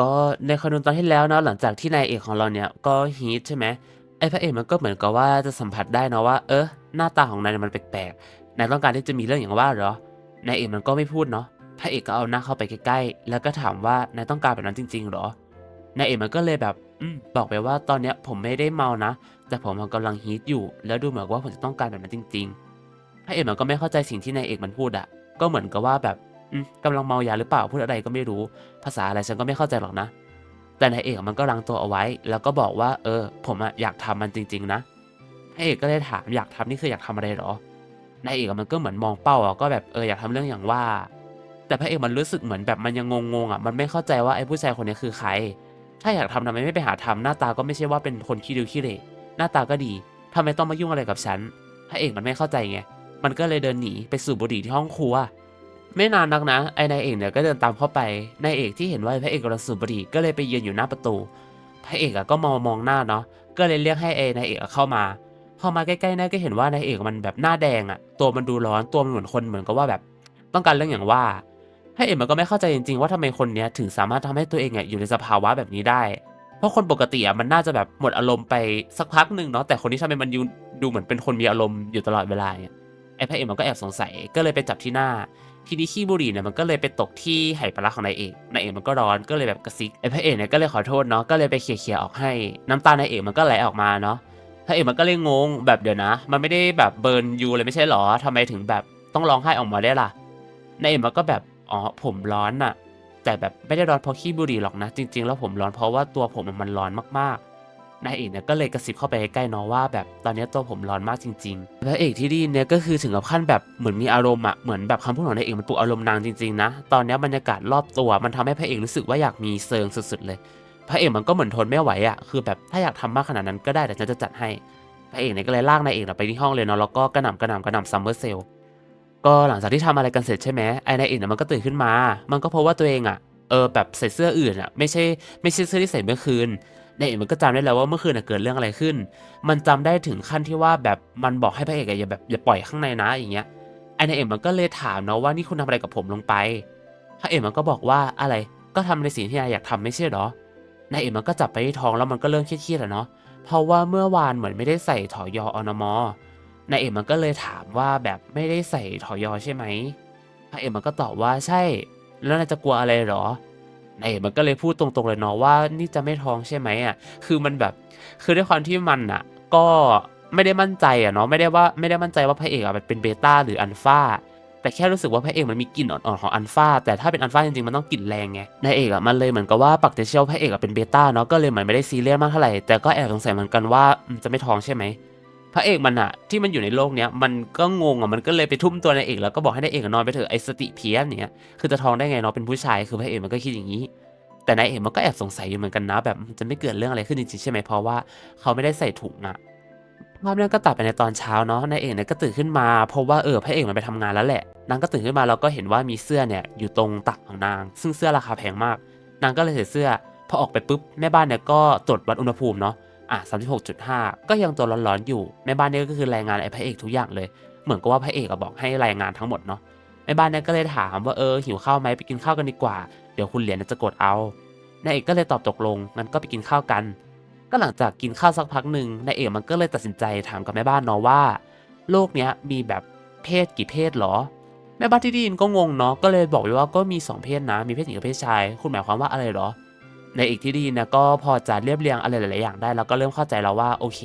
ก็ในคอนโดตอนที่แล้วเนาะหลังจากที่นายเอกของเราเนี่ยก็ฮีตใช่ไหมไอ้พระเอกมันก็เหมือนกับว่าจะสัมผัสได้เนาะว่า เออหน้าตาของนายมันแปลกๆนายต้องการที่จะมีเรื่องอย่างว่าเหรอนายเอกมันก็ไม่พูดเนาะพระเอกก็เอาหน้าเข้าไปใกล้ๆ แล้วก็ถามว่านายต้องการแบบนั้นจริงๆหรอนายเอกมันก็เลยแบบอืมบอกไปว่าตอนเนี้ยผมไม่ได้เมานะ แต่ผมกำลังฮีตอยู่ แล้วดูเหมือนว่าผมจะต้องการแบบนั้นจริง ๆ พระเอกมันก็ไม่เข้าใจสิ่งที่นายเอกมันพูดอะก็เหมือนกับว่าแบบ กำลังเมายาหรือเปล่าพูดอะไรก็ไม่รู้ ภาษาอะไรฉันก็ไม่เข้าใจหรอกนะ แต่นายเอกมันก็รังตัวเอาไว้ แล้วก็บอกว่า เออ ผมอะอยากทำมันจริง ๆ นะพระเอกก็เลยถามอยากทำนี่คืออยากทำอะไรหรอนายเอกมันก็เหมือนมองเป้าอะก็แบบเอออยากทำเรื่องอย่างว่า แต่พระเอกมันรู้สึกเหมือนแบบมันยังงงๆอะมันไม่เข้าใจว่าไอ้ผู้ชายคนนี้คือใคร ถ้าอยากทำทำไมไม่ไปหาทำหน้าตาก็ไม่ใช่ว่าเป็นคนขี้ริ้วขี้เหร่หน้าตาก็ดีทำไมต้องมายุ่งอะไรกับฉันพระเอกมันไม่เข้าใจไงมันก็เลยเดินหนีไปสูบบุหรี่ที่ห้องครัว ไม่นานนักนะ ไอ้นายเอกเนี่ยก็เดินตามเข้าไปนายเอกที่เห็นว่าพระเอกกำลังสูบบุหรี่ก็เลยไปยืนอยู่หน้าประตู พระเอกอะก็มองมองหน้าเนาะก็เลยเรียกให้ไอนายเอกเข้ามาพอมาใกล้ๆนายก็เห็นว่านายเอกมันแบบหน้าแดงอะตัวมันดูร้อนตัวมันเหมือนคนเหมือนกับว่าแบบ ต้องการเรื่องอย่างว่าพระเอกมันก็ไม่เข้าใจจริงๆว่าทำไมคนเนี้ยถึงสามารถทำให้ตัวเองอะอยู่ในสภาวะแบบนี้ได้ เพราะคนปกติอะมันน่าจะแบบหมดอารมณ์ไปสักพักหนึ่งเนาะแต่คนที่ทำไมมันดูเหมือนเป็นคนมีอารมณ์อยู่ตลอดเวลาเนี่ยไอ้พระเอกมันก็แอบสงสัยก็เลยไปจับที่หน้า ทีนี้ขี้บุหรี่เนี่ยมันก็เลยไปตกที่ไหปลาร้าของนายเอกนายเอกมันก็ร้อนก็เลยแบบกระซิกไอ้พระเอกเนี่ยก็เลยขอโทษเนาะก็เลยไปเขี่ยๆออกให้ น้ำตานายเอกมันก็ไหลออกมาเนาะพระเอกมันก็เลยงงแบบเดี๋ยวนะ มันไม่ได้แบบเบิร์นยูเลยไม่ใช่หรอทำไมถึงแบบต้องร้องไห้ออกมาได้ล่ะนายเอกมันก็แบบอ๋อผมร้อนอะแต่แบบไม่ได้ร้อนเพราะขี้บุหรี่หรอกนะ จริง ๆ แล้วผมร้อนเพราะว่าตัวผมมันร้อนมากๆ นายเอกเนี่ยก็เลยกระซิบเข้าไปใกล้ๆเนาะว่าแบบตอนนี้ตัวผมร้อนมากจริงๆพระเอกที่ได้ยินเนี่ยก็คือถึงกับขั้นแบบเหมือนมีอารมณ์อะเหมือนแบบคำพูดของนายเอกมันปลุกอารมณ์นางจริงๆนะตอนนี้บรรยากาศรอบตัวมันทำให้พระเอกรู้สึกว่าอยากมีเซิงสุดๆเลย พระเอกมันก็เหมือนทนไม่ไหวอะคือแบบถ้าอยากทำมากขนาดนั้นก็ได้แต่ฉันจะจัดให้พระเอกเนี่ยก็เลยลากนายเอกไปที่ห้องเลยเนาะแล้วก็กระหน่ำกระหน่ำกระหน่ำซัมเมอร์เซลก็หลังจากที่ทำอะไรกันเสร็จใช่ไหมไอ้นายเอกเนี่ยมันก็ตื่นขึ้นมา มันก็พบว่าตัวเองอะเออแบบใส่เสื้ออื่นอะไม่ใช่ไม่ใช่เสื้อที่ใส่เมื่อคืน นายเอกมันก็จำได้แล้วว่าเมื่อคืนเกิดเรื่องอะไรขึ้น มันจำได้ถึงขั้นที่ว่าแบบมันบอกให้พระเอกอะอย่าแบบอย่าปล่อยข้างในนะอย่างเงี้ยไอ้นายเอกมันก็เลยถามเนาะว่านี่คุณทำอะไรกับผมลงไปพระเอกมันก็บอกว่าอะไรก็ทำในสิ่งที่นายอยากทำไม่ใช่เหรอนายเอกมันก็จับไปที่ท้องแล้วมันก็เริ่มเครียดๆแล้วเนาะเพราะว่าเมื่อวานเหมือนไม่ได้ใส่ถอยออนมนายเอกมันก็เลยถามว่าแบบไม่ได้ใส่ถอยอใช่ไหมพระเอกมันก็ตอบว่าใช่ แล้วนายจะกลัวอะไรหรอ นายเอกมันก็เลยพูดตรงๆเลยเนาะว่านี่จะไม่ท้องใช่ไหมอะคือมันแบบคือด้วยความที่มันอะ ก็ไม่ได้มั่นใจอะเนาะไม่ได้ว่าไม่ได้มั่นใจว่าพระเอกอะมันเป็นเบต้าหรืออัลฟาแต่แค่รู้สึกว่าพระเอกมันมีกลิ่นอ่อนๆของอัลฟาแต่ถ้าเป็นอัลฟาจริงๆ มันต้องกลิ่นแรงไงนายเอกอะมันเลยเหมือนกับว่าปักใจเชื่อพระเอกอะเป็นเบต้าเนาะก็เลยเหมือนไม่ได้ซีเรียสมากเท่าไหร่แต่ก็แอบสงสัยเหมือนกันว่าจะไม่ท้องใช่ไหม พระเอกมันอะที่มันอยู่ในโลกเนี้ยมันก็งงอะมันก็เลยไปทุ่มตัวนายเอกแล้วก็บอกให้นายเอกนอนไปเถอะไอสติเพี้ยนเนี่ยคือจะท้องได้ไงเนาะเป็นผู้ชายคือพระเอกมันก็คิดอย่างนี้ แต่นายเอกมันก็แอบสงสัยอยู่เหมือนกันนะแบบจะไม่เกิดเรื่องอะไรขึ้นจริงๆใช่ไหมเพราะว่าเขาไม่ได้ใส่ถุงอะภาพนั้นก็ตัดไปในตอนเช้าเนาะนายเอกเนี่ยก็ตื่นขึ้นมาเพราะว่าเออพระเอกมันไปทำงานแล้วแหละนางก็ตื่นขึ้นมาแล้วก็เห็นว่ามีเสื้อเนี่ยอยู่ตรงตักของนาง ซึ่งเสื้อราคาแพงมาก นางก็เลยใส่เสื้อพอออกไปปุ๊บแม่บ้านเนี่ยก็ตรวจวัดอุณหภูมิเนาะ อะ36.5ก็ยังตัวร้อนๆอยู่แม่บ้านเนี่ยก็คือรายงานไอ้พระเอกทุกอย่างเลย เหมือนกับว่าพระเอกอะบอกให้รายงานทั้งหมดเนาะแม่บ้านเนี่ยก็เลยถามว่าเออหิวข้าวไหมไปกินข้าวกันดีกว่า เดี๋ยวคุณเหรียญจะกดเอานายเอกก็เลยตอบตกลงงั้นก็ไปกินข้าวกัน ก็หลังจากกินข้าวสักพักหนึ่งนายเอกมันก็เลยตัดสินใจถามกับแม่บ้านเนาะว่า โลกเนี้ยมีแบบเพศกี่เพศหรอ แม่บ้านที่ได้ยินก็งงเนาะก็เลยบอกไปว่าก็มีสองเพศนะ มีเพศหญิงกับเพศชาย คุณหมายความว่าอะไรหรอ ในเอกที่ด้ยินะก็พอจะเรียบเรียงอะไรหลายๆอย่างได้แล้วก็เริ่มเข้าใจแล้วว่าโอเค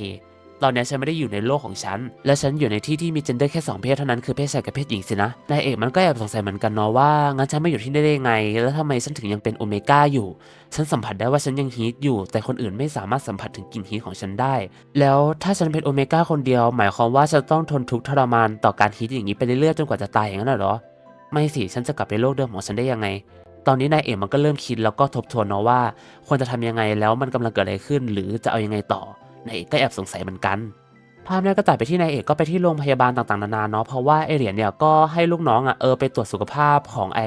ตอนนี้ฉันไม่ได้อยู่ในโลกของฉัน และฉันอยู่ในที่ที่มีเจนเดอร์แค่สองเพศเท่านั้นคือเพศชายกับเพศหญิงสินะ นายเอกมันก็แอบสงสัยเหมือนกันเนาะว่า งั้นฉันไม่อยู่ที่นี่ได้ไง แล้วทำไมฉันถึงยังเป็นโอเมก้าอยู่ ฉันสัมผัสได้ว่าฉันยังฮีทอยู่ แต่คนอื่นไม่สามารถสัมผัสถึงกลิ่นฮีทของฉันได้ แล้วถ้าฉันเป็นโอเมก้าคนเดียว หมายความว่าฉันต้องทนทุกข์ทรมานต่อการฮีทอย่างนี้ไปเรื่อยๆจนกว่าจะตายอย่างนั้นเหรอ ไม่สิ ฉันจะกลับไปโลกเดิมของฉันได้ยังไง ตอนนี้นายเอกมันก็เริ่มคิดแล้วก็ทบทวนเนาะว่าควรจะทำยังไงแล้วมันกำลังเกิดอะไรขึ้น หรือจะเอายังไงต่อนายเอกก็แอบสงสัยเหมือนกันภาพนี้ก็ตัดไปที่นายเอกก็ไปที่โรงพยาบาลต่างๆนานาเนาะเพราะว่าไอเหรียญเนี่ยก็ให้ลูกน้องอะเออไปตรวจสุขภาพของไอ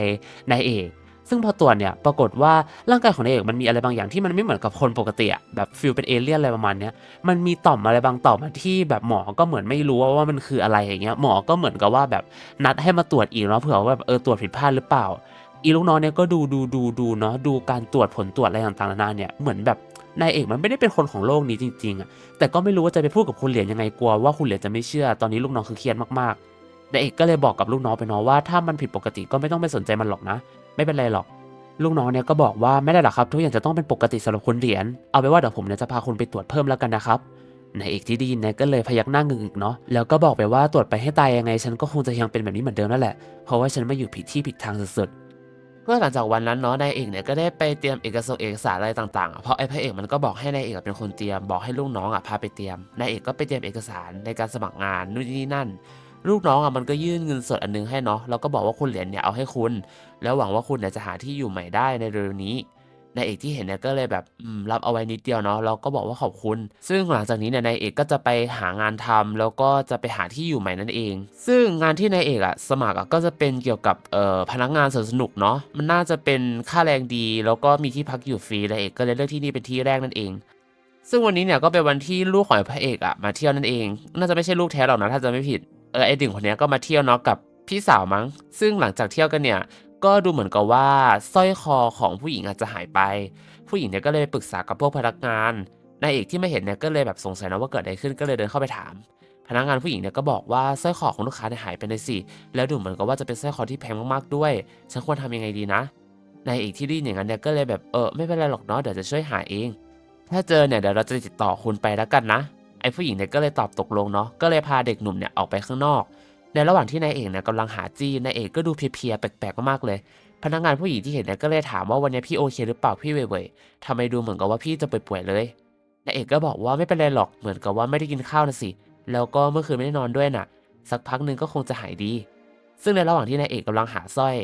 นายเอกซึ่งพอตรวจเนี่ยปรากฏว่าร่างกายของนายเอกมันมีอะไรบางอย่างที่มันไม่เหมือนกับคนปกติอะแบบฟิลเป็นเอเลี่ยนอะไรประมาณเนี้ยมันมีต่อมอะไรบางต่อมที่แบบหมอก็เหมือนไม่รู้ว่าว่ามันคืออะไรอย่างเงี้ยหมอก็เหมือนกับว่าแบบนัดให้มาตรวจอีกเนาะเผื่อว่าแบบเออตรวจผิดพลาดหรือเปล่า อีลูกน้องเนี่ยก็ดูดูดูดูเนาะดูการตรวจผลตรวจอะไรต่างๆนานาเนี่ยเหมือนแบบนายเอกมันไม่ได้เป็นคนของโลกนี้จริงๆอะแต่ก็ไม่รู้ว่าจะไปพูดกับคุณเหรียญยังไงกลัวว่าคุณเหรียญจะไม่เชื่อตอนนี้ลูกน้องคือเครียดมากๆนายเอกก็เลยบอกกับลูกน้องไปเนาะว่าถ้ามันผิดปกติก็ไม่ต้องไปสนใจมันหรอกนะ ไม่เป็นไรหรอก ลูกน้องเนี่ยก็บอกว่าไม่ได้หรอกครับ ทุกอย่างจะต้องเป็นปกติสำหรับคุณเหรียญเอาไปนว่าเดี๋ยวผมเนี่ยจะพาคุณไปตรวจเพิ่มแล้วกันนะครับนายเอกที่ได้ยินเนี่ยก็เลยพยักหน้างึกๆเนาะแล้วก็บอกไปว่าตรวจไปให้ตายยังไง ฉันก็คงจะยังเป็นแบบนี้เหมือนเดิมนั่นแหละเพราะว่าฉันมาอยู่ผิดที่ผิดทางสุดๆ เมื่อหลังจากวันนั้นเนาะนายเอกเนี่ยก็ได้ไปเตรียมเอกสารเอกสารอะไรต่างๆ เพราะไอ้พระเอกมันก็บอกให้นายเอกเป็นคนเตรียมบอกให้ลูกน้องอะพาไปเตรียมนายเอกก็ไปเตรียมเอกสารในการสมัครงานนู่นนี่นั่น ลูกน้องอะมันก็ยื่นเงินสดอันนึงให้เนาะแล้วก็บอกว่าคุณเหรียญเนี่ยเอาให้คุณ แล้วหวังว่าคุณเนี่ยจะหาที่อยู่ใหม่ได้ในเร็วนี้ นายเอกที่เห็นเนี่ยก็เลยแบบรับเอาไว้นิดเดียวเนาะแล้วก็บอกว่าขอบคุณ ซึ่งหลังจากนี้เนี่ยนายเอกก็จะไปหางานทำแล้วก็จะไปหาที่อยู่ใหม่นั่นเอง ซึ่งงานที่นายเอกอะสมัครอะก็จะเป็นเกี่ยวกับเอ่อพนักงานสวนสนุกเนาะมันน่าจะเป็นค่าแรงดี แล้วก็มีที่พักอยู่ฟรีนายเอกก็เลยเลือกที่นี่เป็นที่แรกนั่นเองซึ่งวันนี้เนี่ยก็เป็นวันที่ลูกของพระเอกอะมาเที่ยวนั่นเอง น่าจะไม่ใช่ลูกแท้หรอกนะถ้าจะไม่ผิด เออไอ้ดิ่งคนนี้ก็มาเที่ยวเนาะกับพี่สาวมั้ง ซึ่งหลังจากเที่ยวกันเนี่ย ก็ดูเหมือนกับว่าสร้อยคอของผู้หญิงอาจจะหายไป ผู้หญิงเนี่ยก็เลยไปปรึกษากับพวกพนักงานนายเอกที่ไม่เห็นเนี่ยก็เลยแบบสงสัยนะว่าเกิดอะไรขึ้นก็เลยเดินเข้าไปถาม พนักงานผู้หญิงเนี่ยก็บอกว่าสร้อยคอของลูกค้าเนี่ยหายไปในสิแล้วดูเหมือนกับว่าจะเป็นสร้อยคอที่แพงมากๆด้วยฉันควรทำยังไงดีนะนายเอกที่ด้ยินอย่างนั้นเนี่ยก็เลยแบบเออไม่เป็นไรหรอกเนาะเดี๋ยวจะช่วยหาเอง ถ้าเจอเนี่ยเดี๋ยวเราจะติดต่อคุณไปแล้วกันนะไอ้ผู้หญิงเนี่ยก็เลยตอบตกลงเนาะก็เลยพาเด็กหนุ่มเนี่ยออกไปข้างนอก ในระหว่างที่นายเอกเนี่ยกำลังหาจี้นายเอกก็ดูเพลียๆแปลกๆมากๆเลย พนักงานผู้หญิงที่เห็นเนี่ยก็เลยถามว่าวันนี้พี่โอเคหรือเปล่าพี่เว่ยๆทำไมดูเหมือนกับว่าพี่จะป่วยๆเลยนายเอกก็บอกว่าไม่เป็นไรหรอกเหมือนกับว่าไม่ได้กินข้าวนะสิแล้วก็เมื่อคืนไม่ได้นอนด้วยน่ะ สักพักหนึ่งก็คงจะหายดี ซึ่งในระหว่างที่นายเอกกำลังหาสร้อย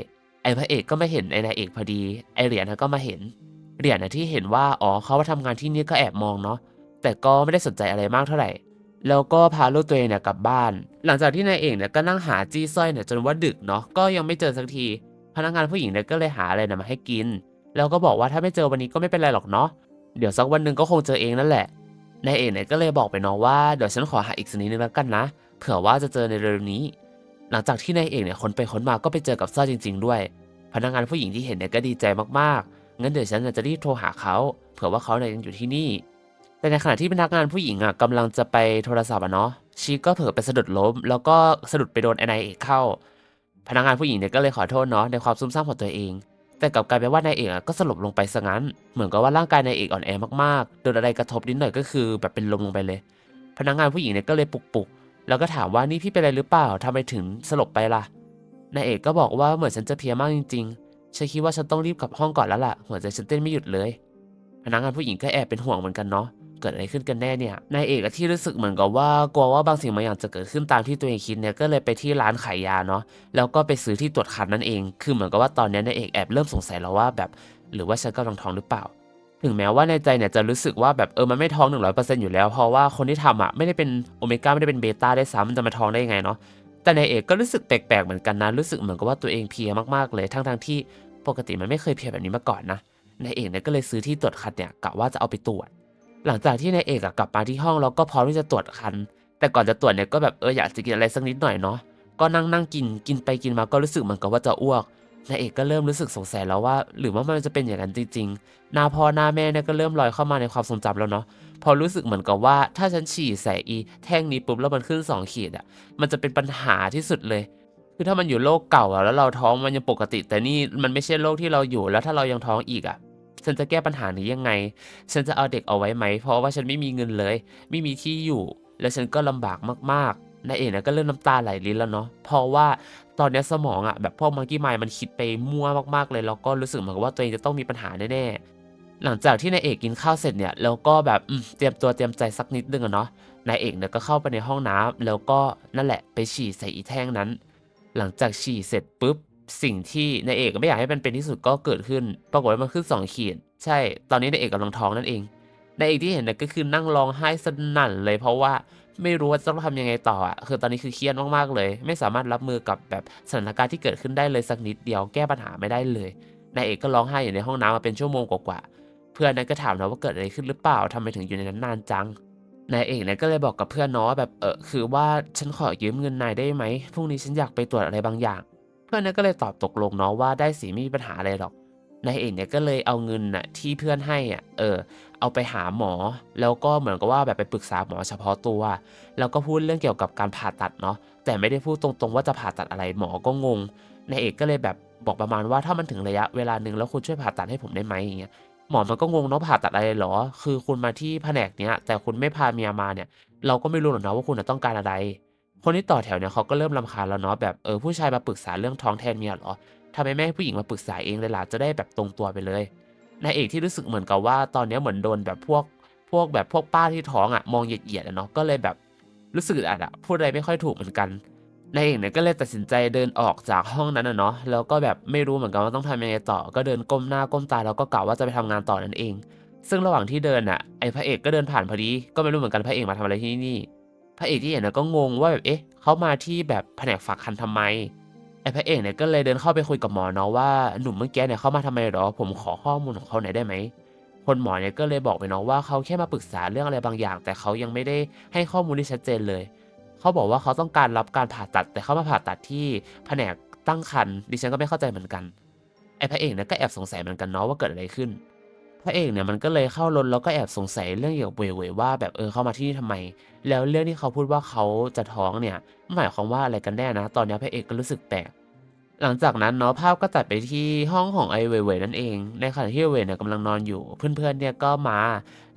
ไอ้พระเอกก็ไมาเห็นไอ้นายเอกพอดี ไอ้เหรียญนะก็มาเห็น เหรียญนะที่เห็นว่าอ๋อเขามาทำงานที่นี่ก็แอบมองเนาะแต่ก็ไม่ได้สนใจอะไรมากเท่าไหร่ แล้วก็พาลูกตัวเองเนี่ยกลับบ้าน หลังจากที่นายเอกเนี่ยก็นั่งหาจี้สร้อยเนี่ยจนว่าดึกเนาะก็ยังไม่เจอสักที พนักงานผู้หญิงเนี่ยก็เลยหาอะไรนะมาให้กิน แล้วก็บอกว่าถ้าไม่เจอวันนี้ก็ไม่เป็นไรหรอกเนาะเดี๋ยวสักวันหนึ่งก็คงเจอเองนั่นแหละนายเอกเนี่ยก็เลยบอกไปน้องว่าเดี๋ยวฉันขอหาอีกสักนิดนึงแล้วกันนะ เผื่อว่าจะเจอในเร็วนี้ หลังจากที่นายเอกเนี่ยค้นไปค้นมาก็ไปเจอกับสร้อยจริง ๆ ด้วย พนักงานผู้หญิงที่เห็นเนี่ยก็ดีใจมากๆงั้นเดี๋ยวฉันจะรีบโทรหาเขาเผื่อว่าเขาเนี่ยยังอยู่ที่นี่ แต่ในขณะที่พนักงานผู้หญิงอะกำลังจะไปโทรศัพท์อะเนาะชีก็เผลอไปสะดุดล้ม แล้วก็สะดุดไปโดนไอ้นายเอกเข้า พนักงานผู้หญิงเนี่ยก็เลยขอโทษเนาะในความซุ่มซ่ามของตัวเอง แต่กลับกลายเป็นว่านายเอกอะก็สลบลงไปซะงั้น เหมือนกับว่าร่างกายนายเอกอ่อนแอมากๆโดนอะไรกระทบนิดหน่อยก็คือแบบเป็นลมลงไปเลย พนักงานผู้หญิงเนี่ยก็เลยปลุกปลุกแล้วก็ถามว่านี่พี่เป็นอะไรหรือเปล่าทำไมถึงสลบไปล่ะนายเอกก็บอกว่าเหมือนฉันจะเพียมากจริงๆฉันคิดว่าฉันต้องรีบกลับห้องก่อนแล้วล่ะหัวใจฉันเต้นไม่หยุดเลย พนักงานผู้หญิงก็แอบเป็นห่วงเหมือนกันเนาะ เกิดอะไรขึ้นกันแน่เนี่ย นายเอกอะที่รู้สึกเหมือนกับว่ากลัวว่าบางสิ่งบางอย่างจะเกิดขึ้นตามที่ตัวเองคิดเนี่ย ก็เลยไปที่ร้านขายยาเนาะ แล้วก็ไปซื้อที่ตรวจคันนั่นเอง คือเหมือนกับว่าตอนนี้นายเอกแอบเริ่มสงสัยแล้วว่าแบบ หรือว่าฉันกำลังท้องหรือเปล่า ถึงแม้ว่าในใจเนี่ยจะรู้สึกว่าแบบเออมันไม่ท้องหนึ่งร้อยเปอร์เซ็นต์อยู่แล้ว เพราะว่าคนที่ทำอะไม่ได้เป็นโอเมก้าไม่ได้เป็นเบต้าได้ซ้ำมันจะมาท้องได้ยังไงเนาะ แต่นายเอกก็รู้สึกแปลกๆเหมือนกันนะ รู้สึกเหมือนกับว่าตัวเองเพียมากๆเลย ทั้งๆที่ปกติมันไม่เคยเพียแบบนี้มาก่อนนะนายเอกเนี่ยก็เลยซื้อที่ตรวจคันเนี่ยกะว่าจะเอาไปตรวจ หลังจากที่นายเอกกลับมาที่ห้องแล้วก็พร้อมที่จะตรวจคัน แต่ก่อนจะตรวจเนี่ยก็แบบเอออยากจะกินอะไรสักนิดหน่อยเนาะก็นั่งนั่งกินกินไปกินมาก็รู้สึกเหมือนกับว่าจะอ้วกนายเอกก็เริ่มรู้สึกสงสัยแล้วว่า หรือว่ามันจะเป็นอย่างนั้นจริงๆ หน้าพ่อหน้าแม่เนี่ยก็เริ่มลอยเข้ามาในความทรงจำแล้วเนาะ พอรู้สึกเหมือนกับว่าถ้าฉันฉี่ใส่อี แท่งนี้ปุ๊บแล้วมันขึ้นสองขีดอะมันจะเป็นปัญหาที่สุดเลย คือถ้ามันอยู่โลกเก่าแล้วเราท้องมันยังปกติ แต่นี่มันไม่ใช่โลกที่เราอยู่แล้วถ้าเรายังท้องอีกอะ ฉันจะแก้ปัญหานี้ยังไง ฉันจะเอาเด็กเอาไว้ไหม เพราะว่าฉันไม่มีเงินเลย ไม่มีที่อยู่ แล้วฉันก็ลำบากมากๆนายเอกนะก็เริ่มน้ำตาไหลลิ้นแล้วเนาะ เพราะว่าตอนนี้สมองอะแบบพวกมังกี้ไมล์มันคิดไปมั่วมากๆเลย แล้วก็รู้สึกเหมือนกับว่าตัวเองจะต้องมีปัญหาแน่ๆ หลังจากที่นายเอกกินข้าวเสร็จเนี่ย แล้วก็แบบเตรียมตัวเตรียมใจสักนิดนึงอะเนาะ นายเอกเนี่ยก็เข้าไปในห้องน้ำแล้วก็นั่นแหละไปฉี่ใส่อีแท่งนั้น หลังจากฉี่เสร็จปุ๊บ สิ่งที่นายเอกไม่อยากให้มันเป็นที่สุดก็เกิดขึ้น ปรากฏว่ามันขึ้นสองขีด ใช่ ตอนนี้นายเอกกำลังท้องนั่นเองนายเอกที่เห็นน่ยก็คือนั่งร้องไห้สนั่นเลยเพราะว่าไม่รู้ว่าจะต้องทำยังไงต่ออะคือตอนนี้คือเครียดมากๆเลย ไม่สามารถรับมือกับแบบสถานการณ์ที่เกิดขึ้นได้เลยสักนิดเดียวแก้ปัญหาไม่ได้เลยนายเอกก็ร้องไห้อยู่ในห้องน้ำมาเป็นชั่วโมงกว่าๆเพื่อนนั้นก็ถามนะว่าเกิดอะไรขึ้นหรือเปล่าทำไมถึงอยู่ในนั้นนานจังนายเอกเนี่ยก็เลยบอกกับเพื่อนนาะว่าแบบเออคือว่าฉันขอยืมเงินนายได้ไหมพรุ่งนี้ฉันอยากไปตรวจอะไรบางอย่าง เพื่อนเนี่ยก็เลยตอบตกลงเนาะว่าได้สิไม่มีปัญหาอะไรหรอกนายเอกเนี่ยก็เลยเอาเงินน่ะที่เพื่อนให้อะเออ เอาไปหาหมอ แล้วก็เหมือนกับว่าแบบไปปรึกษาหมอเฉพาะตัว แล้วก็พูดเรื่องเกี่ยวกับการผ่าตัดเนาะแต่ไม่ได้พูดตรงๆว่าจะผ่าตัดอะไรหมอก็งงนายเอกก็เลยแบบบอกประมาณว่าถ้ามันถึงระยะเวลาหนึ่งแล้วคุณช่วยผ่าตัดให้ผมได้ไหมอย่างเงี้ยหมอมันก็งงเนาะผ่าตัดอะไรหรอ คือคุณมาที่แผนกเนี้ยแต่คุณไม่พาเมียมาเนี่ย เราก็ไม่รู้หรอกนะว่าคุณต้องการอะไร คนที่ต่อแถวเนี่ยเขาก็เริ่มรำคาญแล้วเนาะแบบเออผู้ชายมาปรึกษาเรื่องท้องแทนเมียเหรอทำไมไม่ให้ผู้หญิงมาปรึกษาเองเลยล่ะจะได้แบบตรงตัวไปเลยนายเอกที่รู้สึกเหมือนกับว่าตอนนี้เหมือนโดนแบบพวกพวกแบบพวกป้าที่ท้องอะมองเหยียดๆอะเนาะก็เลยแบบรู้สึกอึดอัดอะพูดอะไรไม่ค่อยถูกเหมือนกันนายเอกเนี่ยก็เลยตัดสินใจเดินออกจากห้องนั้นอะเนาะแล้วก็แบบไม่รู้เหมือนกันว่าต้องทำยังไงต่อ ก็เดินก้มหน้าก้มตาแล้วก็กล่าวว่าจะไปทำงานต่อนั่นเอง ซึ่งระหว่างที่เดินอะไอ้พระเอกก็เดินผ่านพอดี ก็ไม่รู้เหมือนกันพระเอกมาทำอะไรที่นี่ พระเอกที่เห็นน่ะก็งงว่าแบบเอ๊ะเขามาที่แบบแผนกฝากคันทำไมไอ้พระเอกเนี่ยก็เลยเดินเข้าไปคุยกับหมอเนาะว่าหนุ่มเมื่อกี้เนี่ยเขามาทำไมหรอ ผมขอข้อมูลของเขาหน่อยได้ไหมคนหมอเนี่ยก็เลยบอกไปเนาะว่าเขาแค่มาปรึกษาเรื่องอะไรบางอย่าง แต่เขายังไม่ได้ให้ข้อมูลที่ชัดเจนเลย เขาบอกว่าเขาต้องการรับการผ่าตัด แต่เขามาผ่าตัดที่แผนกตั้งครรภ์ดิฉันก็ไม่เข้าใจเหมือนกันไอ้พระเอกเนี่ยก็แอบสงสัยเหมือนกันเนาะว่าเกิดอะไรขึ้น ระเอกเนี่ยมันก็เลยเข้ารถแล้วก็แอบสงสัยเรื่องเกี่ยวกับเว่ยๆว่าแบบเออเข้ามาที่นี่ทำไม แล้วเรื่องที่เขาพูดว่าเขาจะท้องเนี่ยหมายความว่าอะไรกันแน่นะ ตอนนี้พระเอกก็รู้สึกแปลกหลังจากนั้นเนาะภาพก็ตัดไปที่ห้องของไอ้เว่ยๆนั่นเอง ในขณะที่เว่ยเนี่ยกำลังนอนอยู่ เพื่อนๆเนี่ยก็มา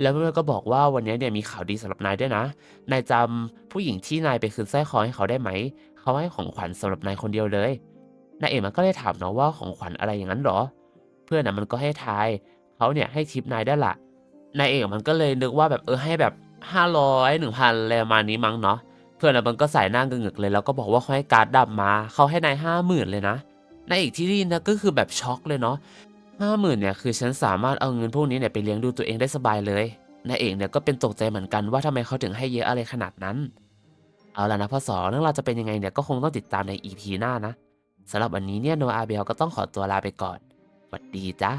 แล้วเพื่อนๆก็บอกว่าวันนี้เนี่ยมีข่าวดีสำหรับนายด้วยนะนายจำผู้หญิงที่นายไปคืนสร้อยคอให้เขาได้ไหมเขาให้ของขวัญสำหรับนายคนเดียวเลยนายเอกมันก็เลยถามเนาะว่าของขวัญอะไรอย่างนั้นหรอ เพื่อนอะมันก็ให้ทาย เขาเนี่ยให้ทิปนายได้ละนายเอกมันก็เลยนึกว่าแบบเออให้แบบห้าร้อยหนึ่งพันอะไรประมาณนี้มั้งเนาะเพื่อนมันก็ใส่หน้าเงึกเลยแล้วก็บอกว่าเขาให้การ์ดดำมาเขาให้นายห้าหมื่นเลยนะนายเอกที่ได้ยินะก็คือแบบช็อกเลยเนาะห้าหมื่นเนี่ยคือฉันสามารถเอาเงินพวกนี้เนี่ยไปเลี้ยงดูตัวเองได้สบายเลยนายเอกเนี่ยก็เป็นตกใจเหมือนกันว่าทำไมเขาถึงให้เยอะอะไรขนาดนั้น เอาล่ะนะพ่อสอเรื่องราวจะเป็นยังไงเนี่ยก็คงต้องติดตามใน EP หน้านะสำหรับวันนี้เนี่ยโนอาเบลก็ต้องขอตัวลาไปก่อนสวัสดีจ้า